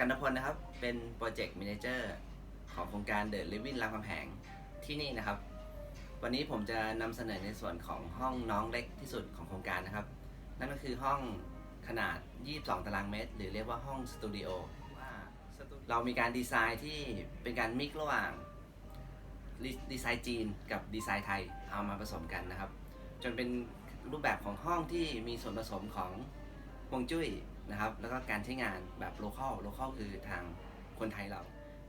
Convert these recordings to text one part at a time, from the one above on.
กันนพลนะครับ เป็นโปรเจกต์ a ม a เจอร์ของโครงการเด e ลิ v วิ n รามคำแหงที่นี่นะครับ วันนี้ผมจะนำเสนอในส่วนของห้องน้องเล็กที่สุดของโครงการนะครับ นั่นก็คือห้องขนาด 22 ตารางเมตร หรือเรียกว่าห้องสตูดิโอว่าเรามีการดีไซน์ที่เป็นการมิกระหว่างดีไซน์จีนกับดีไซน์ไทยเอามาผสมกันนะครับ จนเป็นรูปแบบของห้องที่มีส่วนผสมของฮวงจุ้ย นะครับแล้วก็การใช้งานแบบโลคอลโลคอลคือทางคนไทยเรา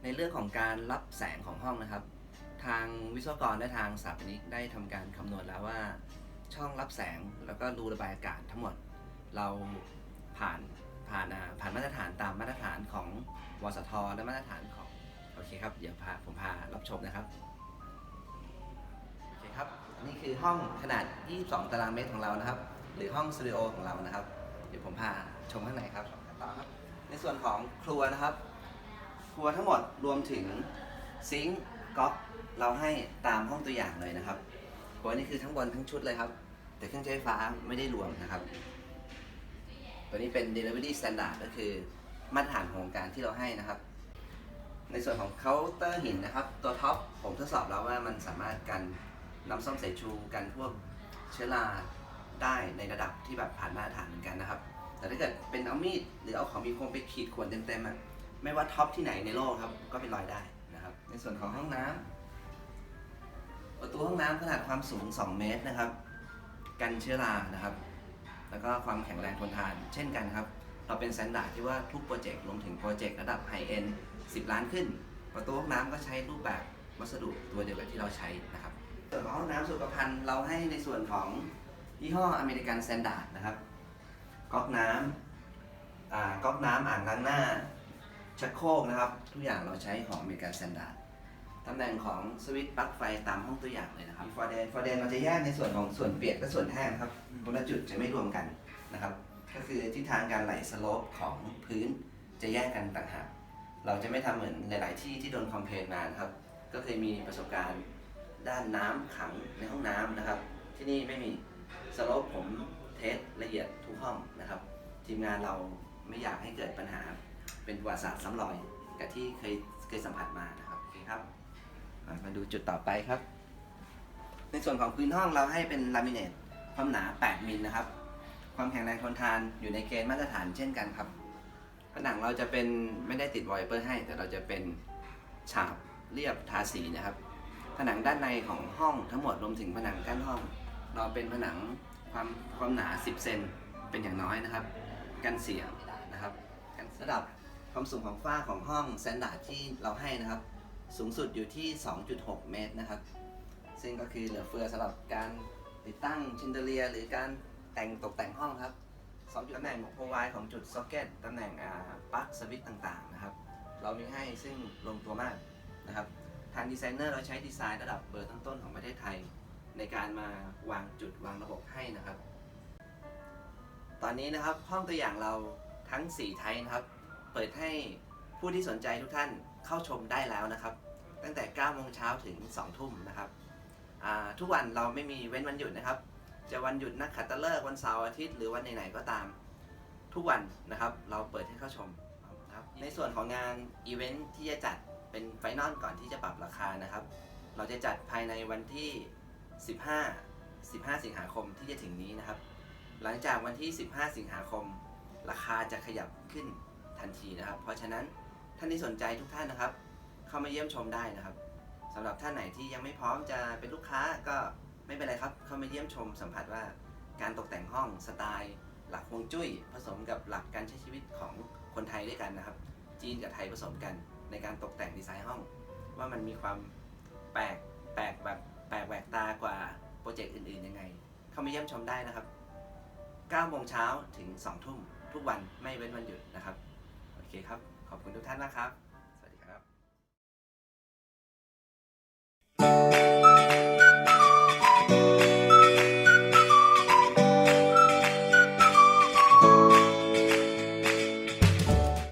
ในเรื่องของการรับแสงของห้องนะครับ ทางวิศวกรและทางสถาปนิกได้ทำการคำนวณแล้วว่า ช่องรับแสงแล้วก็รูระบายอากาศทั้งหมด เราผ่านผ่านอ่าผ่านมาตรฐานตามมาตรฐานของวสทและมาตรฐานของโอเคครับเดี๋ยวพาผมพารับชมนะครับโอเคครับนี่คือห้องขนาด 22 ตารางเมตรของเรานะครับ หรือห้องสตูดิโอของเรานะครับ เดี๋ยวผมพาชมข้างในครับต่อครับ ในส่วนของครัวนะครับ ครัวทั้งหมดรวมถึงซิงค์ก๊อกเราให้ตามห้องตัวอย่างเลยนะครับครัวนี่คือทั้งบนทั้งชุดเลยครับ แต่เครื่องใช้ไฟฟ้าไม่ได้รวมนะครับ ตัวนี้เป็น delivery standard ก็คือมาตรฐานของการที่เราให้นะครับ ในส่วนของเคาน์เตอร์หินนะครับ ตัวท็อปผมทดสอบแล้วว่ามันสามารถกันน้ำส้มสายชูกันพวกเชื้อรา ได้ในระดับที่แบบผ่านมาตรฐานเหมือนกันนะครับ แต่ถ้าเกิดเป็นเอามีดหรือเอาของมีคมไปขีดข่วนเต็มๆอะไม่ว่าท็อปที่ไหนในโลกครับก็เป็นรอยได้นะครับ ในส่วนของห้องน้ำประตูห้องน้ำขนาดความสูง 2 เมตรนะครับ กันเชื้อรานะครับ แล้วก็ความแข็งแรงทนทาน เช่นกันครับ เราเป็นสแตนดาร์ดที่ว่าทุกโปรเจกต์รวมถึงโปรเจกต์ระดับไฮเอ็น10 ล้านขึ้น ประตูห้องน้ำก็ใช้รูปแบบวัสดุตัวเดียวกับที่เราใช้นะครับส่วนของห้องน้ำสุขภัณฑ์เราให้ในส่วนของ ยี่ห้ออเมริกันแตนดาร์ดนะครับก๊อกน้ำอ่าก๊อกน้ำอ่างล้างหน้าชักโครกนะครับ ทุกอย่างเราใช้ของอเมริกันแตนดาร์ดตำแหน่งของสวิตช์ปลั๊กไฟตามห้องตัวอย่างเลยนะครับฟอร์เดนฟอร์เดนเราจะแยกในส่วนของส่วนเปียกและส่วนแห้งครับคนละจุดจะไม่รวมกันนะครับ ก็คือทิศทางการไหลสโลปของพื้นจะแยกกันต่างหากเราจะไม่ทำเหมือนหลาย ๆ ที่ที่โดนคอมเพลนมานะครับ ก็เคยมีประสบการณ์ด้านน้ำขังในห้องน้ำนะครับ ที่นี่ไม่มี สโลปผมเทสละเอียดทุกห้องนะครับ ทีมงานเราไม่อยากให้เกิดปัญหาเป็นประวัติศาสตร์ซ้ำรอยกับที่เคยเคยสัมผัสมานะครับโอเคครับอะมาดูจุดต่อไปครับ ในส่วนของพื้นห้องเราให้เป็นลามิเนตความหนา 8 มิลนะครับ ความแข็งแรงทนทานอยู่ในเกณฑ์มาตรฐานเช่นกันครับ ผนังเราจะเป็นไม่ได้ติดวอลเปอร์ให้ แต่เราจะเป็นฉาบเรียบทาสีนะครับ ผนังด้านในของห้องทั้งหมดรวมถึงผนังกั้นห้อง เราเป็นผนังความความหนา 10 เซนเป็นอย่างน้อยนะครับ กันเสียงนะครับระดับความสูงของฝ้าของห้องสแตนดาร์ดที่เราให้นะครับ สูงสุดอยู่ที่ 2.6 เมตรนะครับ ซึ่งก็คือเหลือเฟือสำหรับการติดตั้งชินเดอเลีย หรือการแต่งตกแต่งห้องครับสองจุดตำแหน่งโปรไวของจุดซ็อกเก็ตตำแหน่งปลั๊กสวิตต่างๆนะครับ เรามีให้ซึ่งลงตัวมากนะครับ ทางดีไซเนอร์เราใช้ดีไซน์ระดับเบอร์ต้นๆของประเทศไทย ในการมาวางจุดวางระบบให้นะครับ ตอนนี้นะครับห้องตัวอย่างเราทั้ง 4 ไทยนะครับ เปิดให้ผู้ที่สนใจทุกท่านเข้าชมได้แล้วนะครับ ตั้งแต่9โมงเช้าถึง 2 ทุ่มนะครับ ทุกวันเราไม่มีเว้นวันหยุดนะครับ จะวันหยุดนักขัตฤกษ์วันเสาร์อาทิตย์หรือวันไหนๆก็ตาม ทุกวันนะครับเราเปิดให้เข้าชมนะครับในส่วนของงานอีเวนท์ที่จะจัดเป็นไฟนอลก่อนที่จะปรับราคานะครับ เราจะจัดภายในวันที่ 15 15 สิงหาคมที่จะถึงนี้นะครับ หลังจากวันที่ 15 สิงหาคม ราคาจะขยับขึ้นทันทีนะครับ เพราะฉะนั้นท่านที่สนใจทุกท่านนะครับ เข้ามาเยี่ยมชมได้นะครับสำหรับท่านไหนที่ยังไม่พร้อมจะเป็นลูกค้าก็ไม่เป็นไรครับ เข้ามาเยี่ยมชมสัมผัสว่าการตกแต่งห้องสไตล์ หลักฮวงจุ้ย ผสมกับหลักการใช้ชีวิตของคนไทยด้วยกันนะครับ จีนกับไทยผสมกันในการตกแต่งดีไซน์ห้อง ว่ามันมีความแปลกแปลกแบบ ปลกแหวกตากว่าโปรเจกต์อื่นๆยังไง เข้ามาเยี่ยมชมได้นะครับ 9 โมงเช้าถึง 2 ทุ่มทุกวันไม่เว้นวันหยุดนะครับ โอเคครับ ขอบคุณทุกท่านนะครับ